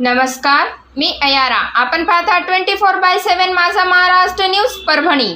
नमस्कार मी अयारा. आपण पाहता twenty four by seven Majha Maharashtra news Parbhani.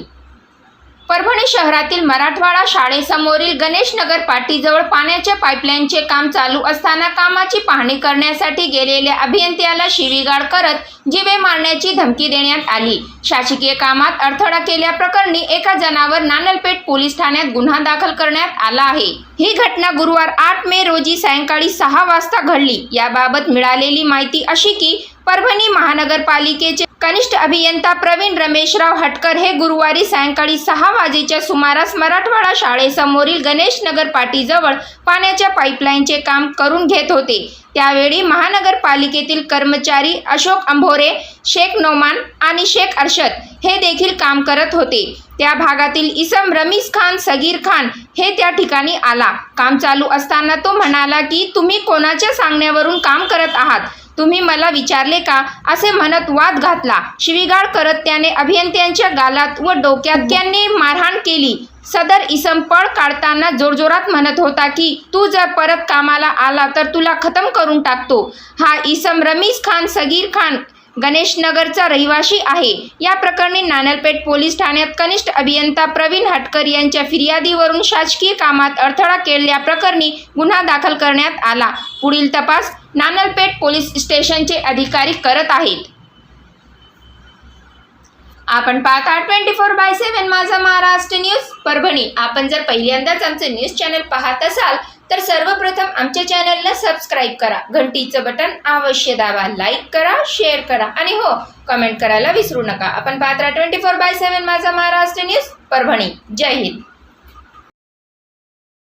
Parbhani शहरातील मराठवाडा शाळेसमोरील गणेश नगर पाटीजवळ पाण्याच्या पाईपलाईनचे काम चालू असताना कामाची पाहणी करण्यासाठी गेलेल्या अभियंत्याला शिवीगाळ करत जिवे मारण्याची धमकी देण्यात आली. शासकीय कामात अडथळा केल्याप्रकरणी एका जणावर नानलपेठ पोलीस ठाण्यात गुन्हा दाखल करण्यात आला आहे. ही घटना गुरुवार आठ मे रोजी सायंकाळी सहा वाजता घडली. याबाबत मिळालेली माहिती अशी की परभणी महानगरपालिकेचे कनिष्ठ अभियंता प्रवीण रमेशराव हटकर हे गुरुवारी सायंकाळी सहा वाजेच्या सुमारास मराठवाडा शाळेसमोरील गणेश नगर पाटीजवळ पाण्याच्या पाईपलाईनचे काम करून घेत होते. त्यावेळी महानगरपालिकेतील कर्मचारी अशोक अंभोरे शेख नोमान आणि शेख अर्शद हे देखील काम करत होते. त्या भागातील इसम रमीज खान सगीर खान हे त्या ठिकाणी आला. काम चालू असताना तो म्हणाला की तुम्ही कोणाच्या सांगण्यावरून काम करत आहात? तुम्ही मला विचारले का? असे म्हणत वाद घातला. शिवीगाळ करत त्याने अभियंत्यांच्या गालात व डोक्यात त्यांनी मारहाण केली. सदर इसम पळ काढताना जोरजोरात म्हणत होता की तू जर परत कामाला आला तर तुला खतम करून टाकतो. हा इसम रमीज खान सगीर खान गणेश नगरचा रहिवाशी आहे. या प्रकरणी नानलपेठ पोलीस ठाण्यात कनिष्ठ अभियंता प्रवीण हटकर यांच्या फिर्यादीवरून शासकीय कामात अडथळा केल्याप्रकरणी गुन्हा दाखल करण्यात आला. पुढील तपास नानलपेठ पोलीस स्टेशनचे अधिकारी करत आहेत. आपण पाहता twenty four by seven Majha Maharashtra news Parbhani. आपण जर पहिल्यांदाच आमचं न्यूज चॅनल पाहत असाल तर सर्वप्रथम आमच्या चॅनलला सबस्क्राईब करा घंटीचं बटन अवश्य दाबा लाईक करा शेअर करा आणि हो कमेंट करायला विसरू नका. आपण Patra twenty four by seven Majha Maharashtra news Parbhani. Jai Hind.